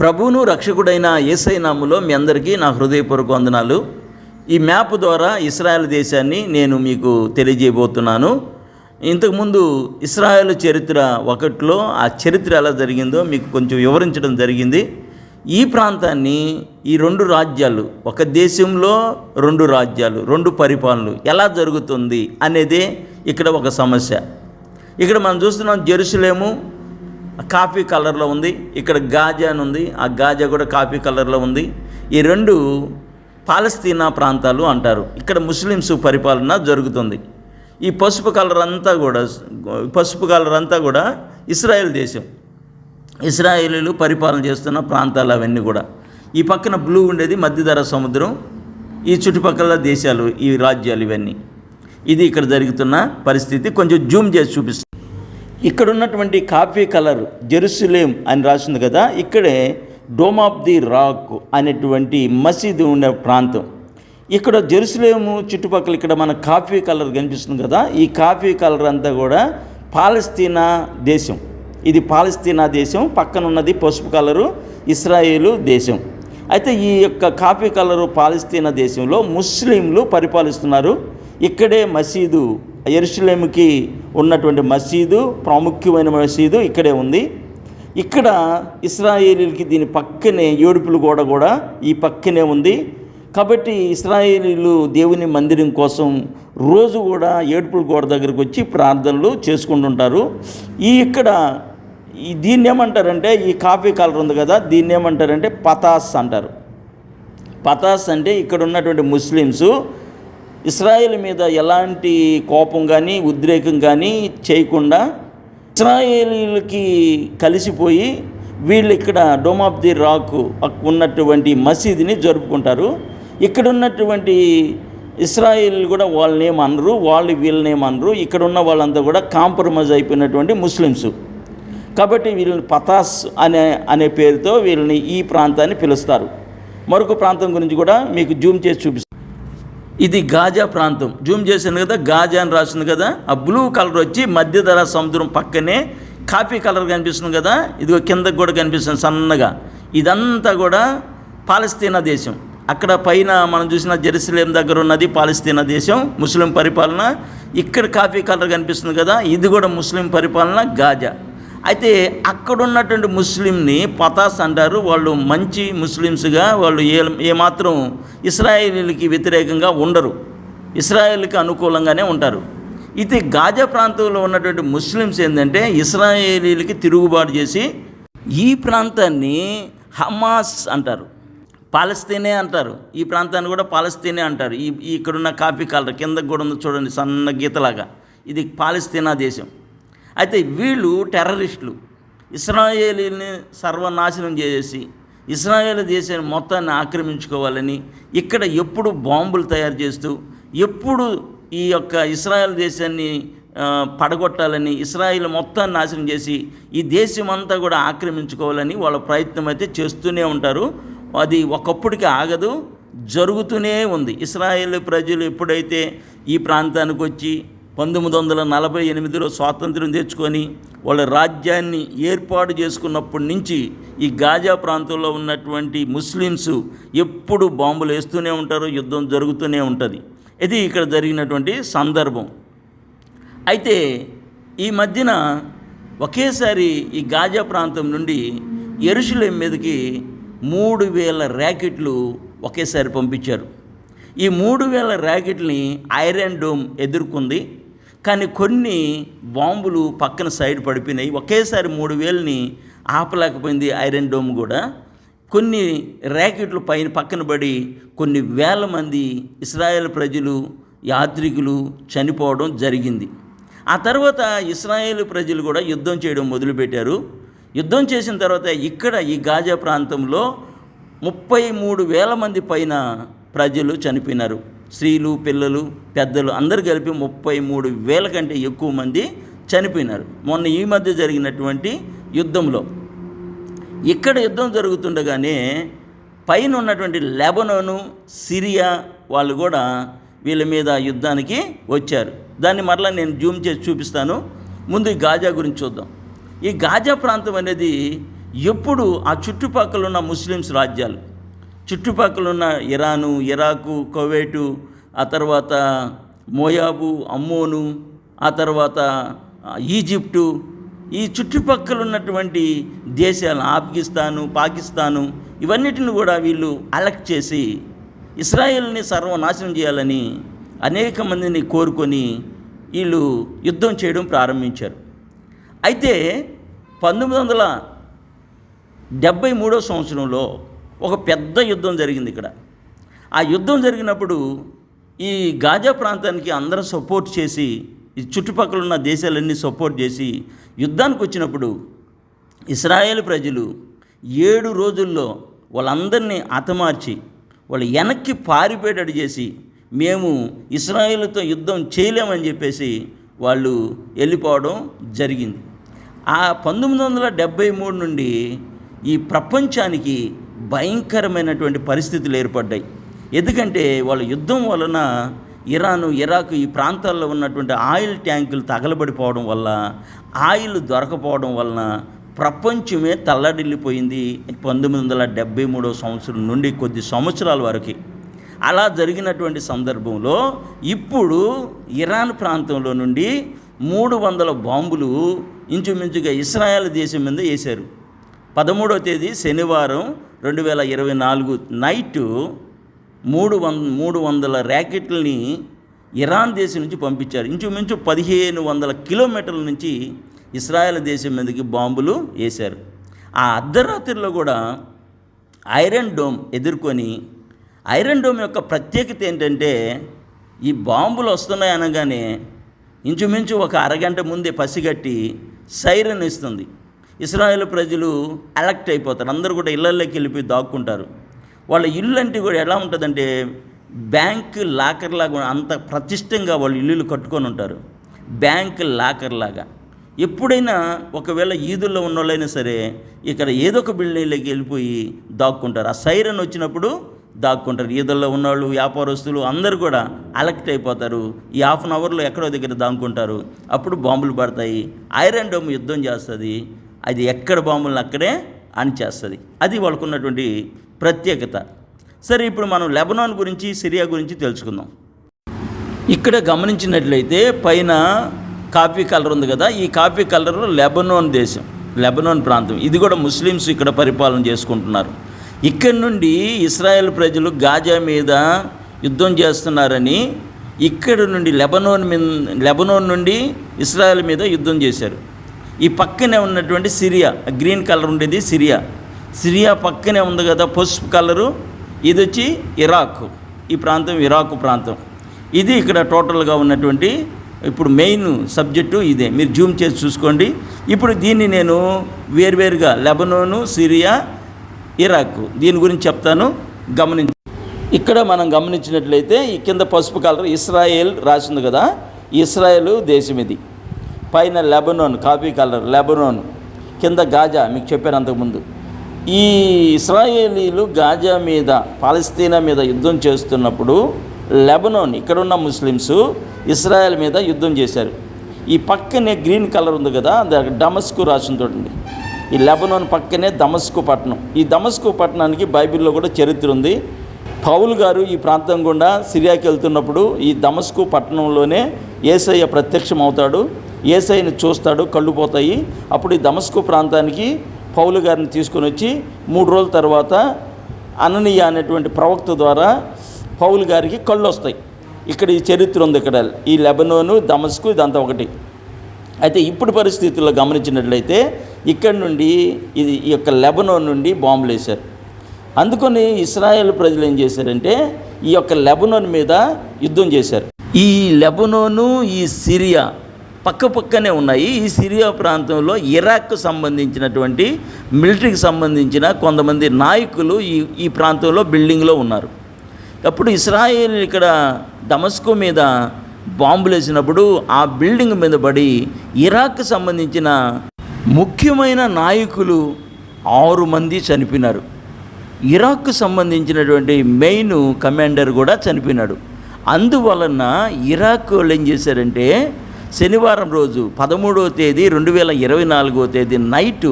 ప్రభువును రక్షకుడైన ఏసై నాములో మీ అందరికీ నా హృదయపూర్వక వందనాలు. ఈ మ్యాప్ ద్వారా ఇస్రాయల్ దేశాన్ని నేను మీకు తెలియజేయబోతున్నాను. ఇంతకుముందు ఇస్రాయల్ చరిత్ర ఒకటిలో ఆ చరిత్ర ఎలా జరిగిందో మీకు కొంచెం వివరించడం జరిగింది. ఈ ప్రాంతాన్ని ఈ రెండు రాజ్యాలు ఒక దేశంలో రెండు రాజ్యాలు రెండు పరిపాలనలు ఎలా జరుగుతుంది అనేదే ఇక్కడ ఒక సమస్య. ఇక్కడ మనం చూస్తున్నాం జెరూసలేము కాఫీ కలర్లో ఉంది ఇక్కడ గాజా అని ఉంది ఆ గాజా కూడా కాఫీ కలర్లో ఉంది. ఈ రెండు పాలస్తీనా ప్రాంతాలు అంటారు. ఇక్కడ ముస్లిమ్స్ పరిపాలన జరుగుతుంది. ఈ పసుపు కలర్ అంతా కూడా పసుపు కలర్ అంతా కూడా ఇస్రాయేల్ దేశం. ఇస్రాయేలీలు పరిపాలన చేస్తున్న ప్రాంతాలు అవన్నీ కూడా. ఈ పక్కన బ్లూ ఉండేది మధ్యధర సముద్రం ఈ చుట్టుపక్కల దేశాలు ఈ రాజ్యాలు ఇవన్నీ. ఇది ఇక్కడ జరుగుతున్న పరిస్థితి. కొంచెం జూమ్ చేసి చూపిస్తుంది ఇక్కడ ఉన్నటువంటి కాఫీ కలర్ జెరూసలేం అని రాసింది కదా ఇక్కడే డోమ్ ఆఫ్ ది రాక్ అనేటువంటి మసీదు ఉండే ప్రాంతం. ఇక్కడ జెరూసలేము చుట్టుపక్కల ఇక్కడ మన కాఫీ కలర్ కనిపిస్తుంది కదా ఈ కాఫీ కలర్ అంతా కూడా పాలస్తీనా దేశం. ఇది పాలస్తీనా దేశం పక్కన ఉన్నది పసుపు కలరు ఇస్రాయేలు దేశం. అయితే ఈ యొక్క కాఫీ కలరు పాలస్తీనా దేశంలో ముస్లింలు పరిపాలిస్తున్నారు. ఇక్కడే మసీదు ఎరుషులేముకి ఉన్నటువంటి మసీదు ప్రాముఖ్యమైన మసీదు ఇక్కడే ఉంది. ఇక్కడ ఇస్రాయేలీలకి దీని పక్కనే ఏడుపులు గోడ కూడా ఈ పక్కనే ఉంది. కాబట్టి ఇస్రాయేలీలు దేవుని మందిరం కోసం రోజు కూడా ఏడుపుల గోడ దగ్గరకు వచ్చి ప్రార్థనలు చేసుకుంటుంటారు. ఈ ఇక్కడ ఈ దీన్ని ఏమంటారంటే ఈ కాఫీ కలర్ ఉంది కదా దీన్ని ఏమంటారంటే పతాస్ అంటారు. పతాస్ అంటే ఇక్కడ ఉన్నటువంటి ముస్లిమ్స్ ఇస్రాయేల్ మీద ఎలాంటి కోపం కానీ ఉద్రేకం కానీ చేయకుండా ఇస్రాయేలీలకి కలిసిపోయి వీళ్ళు ఇక్కడ డోమ్ ఆఫ్ ది రాక్ ఉన్నటువంటి మసీదుని జరుపుకుంటారు. ఇక్కడ ఉన్నటువంటి ఇస్రాయిల్ కూడా వాళ్ళని ఏమనరు వాళ్ళు వీళ్ళని ఏమనరు ఇక్కడ ఉన్న వాళ్ళంతా కూడా కాంప్రమైజ్ అయిపోయినటువంటి ముస్లిమ్స్. కాబట్టి వీళ్ళని పతాస్ అనే అనే పేరుతో వీళ్ళని ఈ ప్రాంతాన్ని పిలుస్తారు. మరొక ప్రాంతం గురించి కూడా మీకు జూమ్ చేసి చూపిస్తాను. ఇది గాజా ప్రాంతం. జూమ్ చేశాను కదా గాజా అని రాసింది కదా. ఆ బ్లూ కలర్ వచ్చి మధ్యధర సముద్రం పక్కనే కాఫీ కలర్ కనిపిస్తుంది కదా. ఇదిగో కిందకు కూడా కనిపిస్తుంది సన్నగా. ఇదంతా కూడా పాలస్తీనా దేశం. అక్కడ పైన మనం చూసిన జెరూసలేం దగ్గర ఉన్నది పాలస్తీనా దేశం ముస్లిం పరిపాలన. ఇక్కడ కాఫీ కలర్ కనిపిస్తుంది కదా ఇది కూడా ముస్లిం పరిపాలన గాజా. అయితే అక్కడున్నటువంటి ముస్లింని పతాస్ అంటారు. వాళ్ళు మంచి ముస్లిమ్స్గా వాళ్ళు ఏ ఏమాత్రం ఇస్రాయేలీలకి వ్యతిరేకంగా ఉండరు. ఇస్రాయేల్కి అనుకూలంగానే ఉంటారు. ఇది గాజా ప్రాంతంలో ఉన్నటువంటి ముస్లిమ్స్ ఏంటంటే ఇస్రాయేలీలకి తిరుగుబాటు చేసి ఈ ప్రాంతాన్ని హమాస్ అంటారు. పాలస్తీనే అంటారు. ఈ ప్రాంతాన్ని కూడా పాలస్తీనే అంటారు. ఈ ఈ ఇక్కడున్న కాఫీ కలర్ కిందకు కూడా ఉంది చూడండి సన్న గీతలాగా. ఇది పాలస్తీనా దేశం. అయితే వీళ్ళు టెర్రరిస్టులు. ఇస్రాయేలీని సర్వనాశనం చేసి ఇస్రాయేల్ దేశాన్ని మొత్తాన్ని ఆక్రమించుకోవాలని ఇక్కడ ఎప్పుడు బాంబులు తయారు చేస్తూ ఎప్పుడు ఈ యొక్క ఇస్రాయేల్ దేశాన్ని పడగొట్టాలని ఇస్రాయిల్ మొత్తాన్ని నాశనం చేసి ఈ దేశం అంతా కూడా ఆక్రమించుకోవాలని వాళ్ళ ప్రయత్నం అయితే చేస్తూనే ఉంటారు. అది ఒకప్పటికి ఆగదు జరుగుతూనే ఉంది. ఇస్రాయేల్ ప్రజలు ఎప్పుడైతే ఈ ప్రాంతానికి వచ్చి పంతొమ్మిది వందల నలభై ఎనిమిదిలో స్వాతంత్రం తెచ్చుకొని వాళ్ళ రాజ్యాన్ని ఏర్పాటు చేసుకున్నప్పటి నుంచి ఈ గాజా ప్రాంతంలో ఉన్నటువంటి ముస్లిమ్స్ ఎప్పుడు బాంబులు వేస్తూనే ఉంటారు యుద్ధం జరుగుతూనే ఉంటుంది. ఇది ఇక్కడ జరిగినటువంటి సందర్భం. అయితే ఈ మధ్యన ఒకేసారి ఈ గాజా ప్రాంతం నుండి ఎరుషులేం మీదకి మూడు వేల ర్యాకెట్లు ఒకేసారి పంపించారు. ఈ మూడు వేల ర్యాకెట్ని ఐరన్ డోమ్ ఎదుర్కొంది కానీ కొన్ని బాంబులు పక్కన సైడ్ పడిపోయినాయి. ఒకేసారి మూడు వేలని ఆపలేకపోయింది ఐరన్ డోమ్ కూడా. కొన్ని ర్యాకెట్లు పైన పక్కన పడి కొన్ని వేల మంది ఇస్రాయేల్ ప్రజలు యాత్రికులు చనిపోవడం జరిగింది. ఆ తర్వాత ఇస్రాయేల్ ప్రజలు కూడా యుద్ధం చేయడం మొదలుపెట్టారు. యుద్ధం చేసిన తర్వాత ఇక్కడ ఈ గాజా ప్రాంతంలో ముప్పై మూడు వేల మంది పైన ప్రజలు చనిపోయినారు. స్త్రీలు పిల్లలు పెద్దలు అందరు కలిపి ముప్పై మూడు వేల కంటే ఎక్కువ మంది చనిపోయినారు. మొన్న ఈ మధ్య జరిగినటువంటి యుద్ధంలో ఇక్కడ యుద్ధం జరుగుతుండగానే పైన ఉన్నటువంటి లెబనోను సిరియా వాళ్ళు కూడా వీళ్ళ మీద యుద్ధానికి వచ్చారు. దాన్ని మరలా నేను జూమ్ చేసి చూపిస్తాను. ముందు ఈ గాజా గురించి చూద్దాం. ఈ గాజా ప్రాంతం అనేది ఎప్పుడు ఆ చుట్టుపక్కల ఉన్న ముస్లిమ్స్ రాజ్యాలు చుట్టుపక్కల ఉన్న ఇరాను ఇరాకు కువైటు ఆ తర్వాత మోయాబు అమ్మోను ఆ తర్వాత ఈజిప్టు ఈ చుట్టుపక్కల ఉన్నటువంటి దేశాలు ఆఫ్ఘనిస్తాను పాకిస్తాను ఇవన్నిటిని కూడా వీళ్ళు అలెక్ట్ చేసి ఇస్రాయేల్ని సర్వనాశనం చేయాలని అనేక మందిని కోరుకొని వీళ్ళు యుద్ధం చేయడం ప్రారంభించారు. అయితే పంతొమ్మిది వందల డెబ్భై మూడో సంవత్సరంలో ఒక పెద్ద యుద్ధం జరిగింది ఇక్కడ. ఆ యుద్ధం జరిగినప్పుడు ఈ గాజా ప్రాంతానికి అందరూ సపోర్ట్ చేసి ఈ చుట్టుపక్కల ఉన్న దేశాలన్నీ సపోర్ట్ చేసి యుద్ధానికి వచ్చినప్పుడు ఇస్రాయేల్ ప్రజలు ఏడు రోజుల్లో వాళ్ళందరినీ హతమార్చి వాళ్ళు వెనక్కి పారిపోయేటట్టు చేసి మేము ఇస్రాయేల్తో యుద్ధం చేయలేమని చెప్పేసి వాళ్ళు వెళ్ళిపోవడం జరిగింది. ఆ పంతొమ్మిది వందల డెబ్భై మూడు నుండి ఈ ప్రపంచానికి భయంకరమైనటువంటి పరిస్థితులు ఏర్పడ్డాయి. ఎందుకంటే వాళ్ళ యుద్ధం వలన ఇరాను ఇరాక్ ఈ ప్రాంతాల్లో ఉన్నటువంటి ఆయిల్ ట్యాంకులు తగలబడిపోవడం వల్ల ఆయిల్ దొరకపోవడం వలన ప్రపంచమే తల్లడిల్లిపోయింది పంతొమ్మిది వందల డెబ్భై మూడో సంవత్సరం నుండి కొద్ది సంవత్సరాల వరకు. అలా జరిగినటువంటి సందర్భంలో ఇప్పుడు ఇరాన్ ప్రాంతంలో నుండి మూడు వందల బాంబులు ఇంచుమించుగా ఇస్రాయల్ దేశం మీద వేశారు. పదమూడవ తేదీ శనివారం రెండు వేల ఇరవై నాలుగు నైటు మూడు వంద మూడు వందల ర్యాకెట్లని ఇరాన్ దేశం నుంచి పంపించారు. ఇంచుమించు పదిహేను వందల కిలోమీటర్ల నుంచి ఇస్రాయల్ దేశం మీదకి బాంబులు వేశారు. ఆ అర్ధరాత్రిలో కూడా ఐరన్ డోమ్ ఎదుర్కొని ఐరన్ డోమ్ యొక్క ప్రత్యేకత ఏంటంటే ఈ బాంబులు వస్తున్నాయి అనగానే ఇంచుమించు ఒక అరగంట ముందే పసిగట్టి సైరన్ ఇస్తుంది ఇస్రాయేల్ ప్రజలు అలెక్ట్ అయిపోతారు. అందరూ కూడా ఇళ్ళలోకి వెళ్ళిపోయి దాక్కుంటారు. వాళ్ళ ఇల్లు అంటే కూడా ఎలా ఉంటుందంటే బ్యాంక్ లాకర్ లాగా అంత ప్రతిష్టంగా వాళ్ళు ఇల్లులు కట్టుకొని ఉంటారు. బ్యాంక్ లాకర్ లాగా. ఎప్పుడైనా ఒకవేళ ఈదుల్లో ఉన్న వాళ్ళైనా సరే ఇక్కడ ఏదో ఒక బిల్డింగ్లోకి వెళ్ళిపోయి దాక్కుంటారు. ఆ సైరన్ వచ్చినప్పుడు దాక్కుంటారు. ఈదుల్లో ఉన్నవాళ్ళు వ్యాపారస్తులు అందరూ కూడా అలెక్ట్ అయిపోతారు. ఈ హాఫ్ అన్ అవర్లో ఎక్కడో దగ్గర దాక్కుంటారు. అప్పుడు బాంబులు పడతాయి. ఐరన్ డోమ్ యుద్ధం చేస్తుంది. అది ఎక్కడ బాంబులను అక్కడే అణిచేస్తుంది. అది వాళ్ళకు ఉన్నటువంటి ప్రత్యేకత. సరే ఇప్పుడు మనం లెబనాన్ గురించి సిరియా గురించి తెలుసుకుందాం. ఇక్కడ గమనించినట్లయితే పైన కాఫీ కలర్ ఉంది కదా ఈ కాఫీ కలర్ లెబనాన్ దేశం లెబనాన్ ప్రాంతం. ఇది కూడా ముస్లిమ్స్ ఇక్కడ పరిపాలన చేసుకుంటున్నారు. ఇక్కడి నుండి ఇస్రాయెల్ ప్రజలు గాజా మీద యుద్ధం చేస్తున్నారని ఇక్కడ నుండి లెబనోన్ మీద లెబనోన్ నుండి ఇస్రాయెల్ మీద యుద్ధం చేశారు. ఈ పక్కనే ఉన్నటువంటి సిరియా గ్రీన్ కలర్ ఉండేది సిరియా. సిరియా పక్కనే ఉంది కదా పసుపు కలరు. ఇది వచ్చి ఇరాక్ ఈ ప్రాంతం ఇరాక్ ప్రాంతం. ఇది ఇక్కడ టోటల్గా ఉన్నటువంటి ఇప్పుడు మెయిన్ సబ్జెక్టు ఇదే. మీరు జూమ్ చేసి చూసుకోండి. ఇప్పుడు దీన్ని నేను వేర్వేరుగా లెబనోను సిరియా ఇరాక్. దీని గురించి చెప్తాను గమనించి. ఇక్కడ మనం గమనించినట్లయితే ఈ కింద పసుపు కలర్ ఇస్రాయేల్ రాసింది కదా ఇస్రాయేల్ దేశం ఇది. పైన లెబనోన్ కాఫీ కలర్ లెబనోన్ కింద గాజా మీకు చెప్పాను అంతకుముందు. ఈ ఇస్రాయేలీలు గాజా మీద పాలస్తీనా మీద యుద్ధం చేస్తున్నప్పుడు లెబనోన్ ఇక్కడున్న ముస్లిమ్స్ ఇస్రాయెల్ మీద యుద్ధం చేశారు. ఈ పక్కనే గ్రీన్ కలర్ ఉంది కదా దానికి డమస్కు రాసిన చూడండి. ఈ లెబనోన్ పక్కనే దమస్కు పట్టణం. ఈ దమస్కు పట్టణానికి బైబిల్లో కూడా చరిత్ర ఉంది. పౌలు గారు ఈ ప్రాంతం గుండా సిరియాకి వెళ్తున్నప్పుడు ఈ దమస్కు పట్టణంలోనే ఏసయ్య ప్రత్యక్షం ఏసైని చూస్తాడు కళ్ళు పోతాయి. అప్పుడు ఈ దమస్కు ప్రాంతానికి పౌలు గారిని తీసుకొని వచ్చి మూడు రోజుల తర్వాత అననీయ అనేటువంటి ప్రవక్త ద్వారా పౌలు గారికి కళ్ళు వస్తాయి. ఇక్కడ ఈ చరిత్ర ఉంది ఇక్కడ. ఈ లెబనోను దమస్కు ఇదంతా ఒకటి. అయితే ఇప్పుడు పరిస్థితుల్లో గమనించినట్లయితే ఇక్కడ నుండి ఇది ఈ యొక్క లెబనోన్ నుండి బాంబులు వేశారు. అందుకని ఇస్రాయేల్ ప్రజలు ఏం చేశారంటే ఈ యొక్క లెబనోన్ మీద యుద్ధం చేశారు. ఈ లెబనోను ఈ సిరియా పక్క పక్కనే ఉన్నాయి. ఈ సిరియా ప్రాంతంలో ఇరాక్కు సంబంధించినటువంటి మిలిటరీకి సంబంధించిన కొంతమంది నాయకులు ఈ ఈ ప్రాంతంలో బిల్డింగ్లో ఉన్నారు. అప్పుడు ఇస్రాయేల్ ఇక్కడ డమస్కో మీద బాంబులు వేసినప్పుడు ఆ బిల్డింగ్ మీద పడి ఇరాక్కు సంబంధించిన ముఖ్యమైన నాయకులు ఆరు మంది చనిపోయినారు. ఇరాక్కు సంబంధించినటువంటి మెయిన్ కమాండర్ కూడా చనిపోయినాడు. అందువలన ఇరాక్ వాళ్ళు ఏం చేశారంటే శనివారం రోజు పదమూడవ తేదీ రెండు వేల ఇరవై నాలుగవ తేదీ నైటు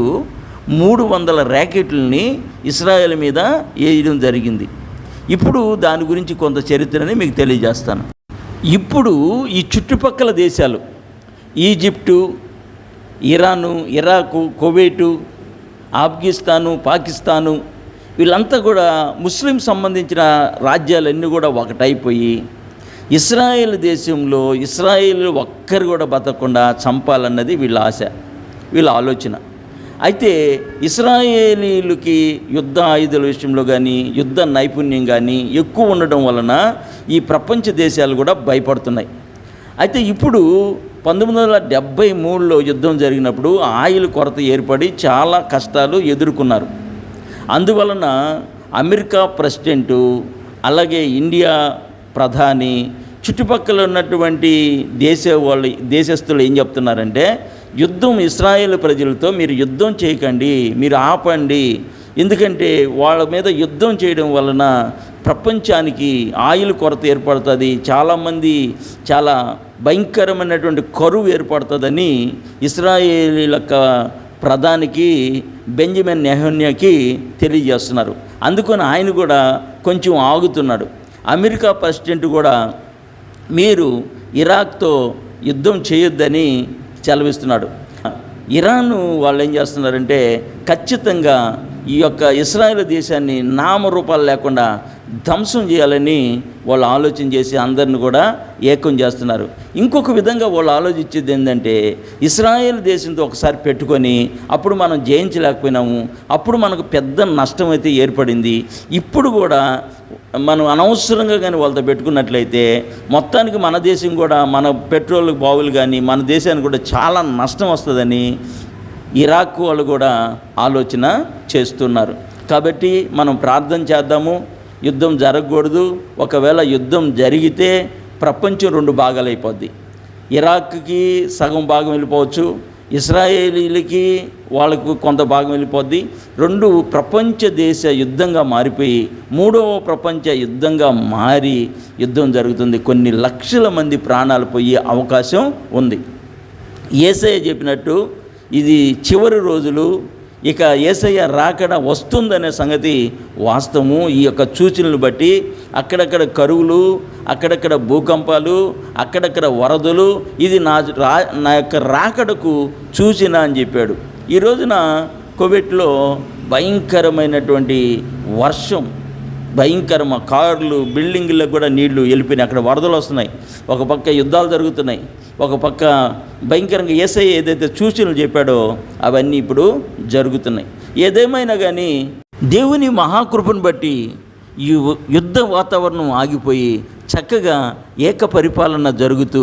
మూడు వందల ర్యాకెట్లని ఇస్రాయెల్ మీద వేయడం జరిగింది. ఇప్పుడు దాని గురించి కొంత చరిత్రని మీకు తెలియజేస్తాను. ఇప్పుడు ఈ చుట్టుపక్కల దేశాలు Egypt Iran Iraq Kuwait Afghanistan Pakistan వీళ్ళంతా కూడా ముస్లిం సంబంధించిన రాజ్యాలన్నీ కూడా ఒకటైపోయి ఇస్రాయేల్ దేశంలో ఇస్రాయేల్ ఒక్కరు కూడా బతకకుండా చంపాలన్నది వీళ్ళ ఆశ వీళ్ళ ఆలోచన. అయితే ఇస్రాయేలీలకి యుద్ధ ఆయుధాల విషయంలో కానీ యుద్ధ నైపుణ్యం కానీ ఎక్కువ ఉండడం వలన ఈ ప్రపంచ దేశాలు కూడా భయపడుతున్నాయి. అయితే ఇప్పుడు పంతొమ్మిది వందల డెబ్భై మూడులో యుద్ధం జరిగినప్పుడు ఆయిల్ కొరత ఏర్పడి చాలా కష్టాలు ఎదుర్కొన్నారు. అందువలన అమెరికా ప్రెసిడెంటు అలాగే ఇండియా ప్రధాని చుట్టుపక్కల ఉన్నటువంటి దేశ వాళ్ళు దేశస్తులు ఏం చెప్తున్నారంటే యుద్ధం ఇస్రాయేల్ ప్రజలతో మీరు యుద్ధం చేయకండి మీరు ఆపండి. ఎందుకంటే వాళ్ళ మీద యుద్ధం చేయడం వలన ప్రపంచానికి ఆయిల్ కొరత ఏర్పడుతుంది చాలామంది చాలా భయంకరమైనటువంటి కరువు ఏర్పడుతుందని ఇస్రాయేలీల ప్రధానికి బెంజమిన్ నెహన్యాకి తెలియజేస్తున్నారు. అందుకని ఆయన కూడా కొంచెం ఆగుతున్నాడు. అమెరికా ప్రెసిడెంట్ కూడా మీరు ఇరాక్తో యుద్ధం చేయొద్దని సెలవిస్తున్నాడు. ఇరాన్ వాళ్ళు ఏం చేస్తున్నారంటే ఖచ్చితంగా ఈ యొక్క ఇస్రాయేల్ దేశాన్ని నామరూపాలు లేకుండా ధ్వంసం చేయాలని వాళ్ళు ఆలోచన చేసి అందరిని కూడా ఏకం చేస్తున్నారు. ఇంకొక విధంగా వాళ్ళు ఆలోచించేది ఏంటంటే ఇస్రాయేల్ దేశంతో ఒకసారి పెట్టుకొని అప్పుడు మనం జయించలేకపోయినాము అప్పుడు మనకు పెద్ద నష్టం అయితే ఏర్పడింది. ఇప్పుడు కూడా మనం అనవసరంగా కానీ వాళ్ళతో పెట్టుకున్నట్లయితే మొత్తానికి మన దేశం కూడా మన పెట్రోల్ బావులు కానీ మన దేశానికి కూడా చాలా నష్టం వస్తుందని ఇరాక్ వాళ్ళు కూడా ఆలోచన చేస్తున్నారు. కాబట్టి మనం ప్రార్థన చేద్దాము. యుద్ధం జరగకూడదు. ఒకవేళ యుద్ధం జరిగితే ప్రపంచం రెండు భాగాలైపోద్ది. ఇరాక్కి సగం భాగం వెళ్ళిపోవచ్చు. ఇస్రాయేలీలకి వాళ్ళకు కొంత భాగం వెళ్ళిపోద్ది. రెండు ప్రపంచ దేశ యుద్ధంగా మారిపోయి మూడవ ప్రపంచ యుద్ధంగా మారి యుద్ధం జరుగుతుంది. కొన్ని లక్షల మంది ప్రాణాలు పోయే అవకాశం ఉంది. ఏసఐ చెప్పినట్టు ఇది చివరి రోజులు ఇక ఏసయ్య రాకడ వస్తుందనే సంగతి వాస్తవము. ఈ యొక్క సూచనలు బట్టి అక్కడక్కడ కరువులు అక్కడక్కడ భూకంపాలు అక్కడక్కడ వరదలు ఇది నా రా నా యొక్క రాకడకు సూచన అని చెప్పాడు. ఈ రోజున కోవిడ్లో భయంకరమైనటువంటి వర్షం భయంకరమ కార్లు బిల్డింగ్లకు కూడా నీళ్ళు వెళ్ళిపోయినాయి. అక్కడ వరదలు వస్తున్నాయి. ఒక పక్క యుద్ధాలు జరుగుతున్నాయి. ఒక పక్క భయంకరంగా ఏసఐ ఏదైతే సూచనలు చెప్పాడో అవన్నీ ఇప్పుడు జరుగుతున్నాయి. ఏదేమైనా కానీ దేవుని మహాకృపను బట్టి ఈ యుద్ధ వాతావరణం ఆగిపోయి చక్కగా ఏక పరిపాలన జరుగుతూ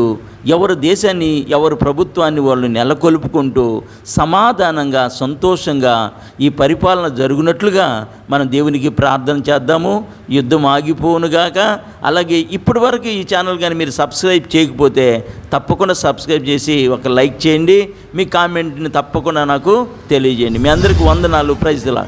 ఎవరు దేశాన్ని ఎవరు ప్రభుత్వాన్ని వాళ్ళు నెలకొల్పుకుంటూ సమాధానంగా సంతోషంగా ఈ పరిపాలన జరుగునట్లుగా మనం దేవునికి ప్రార్థన చేద్దాము. యుద్ధం ఆగిపోనుగాక అలాగే ఇప్పటి వరకు ఈ ఛానల్ కానీ మీరు సబ్స్క్రైబ్ చేయకపోతే తప్పకుండా సబ్స్క్రైబ్ చేసి ఒక లైక్ చేయండి. మీ కామెంట్ని తప్పకుండా నాకు తెలియజేయండి. మీ అందరికీ వందనాలు. ప్రైజ్లా